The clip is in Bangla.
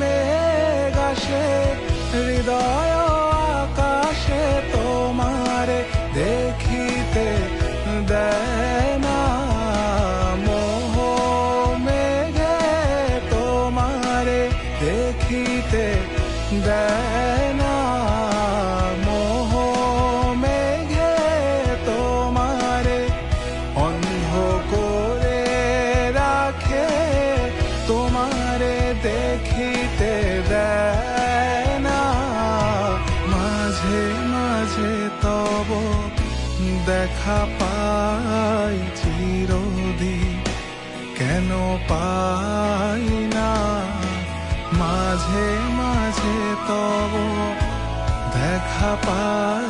মেঘাসে হৃদয় আকাশে তোমারে দেখিতে দেয় মোহ মেঘে তোমারে দেখিতে দেয় দেখিতে দেয় না মাঝে মাঝে তব দেখা পাই চিরদিন। কেন পাই না? মাঝে মাঝে তব দেখা পাই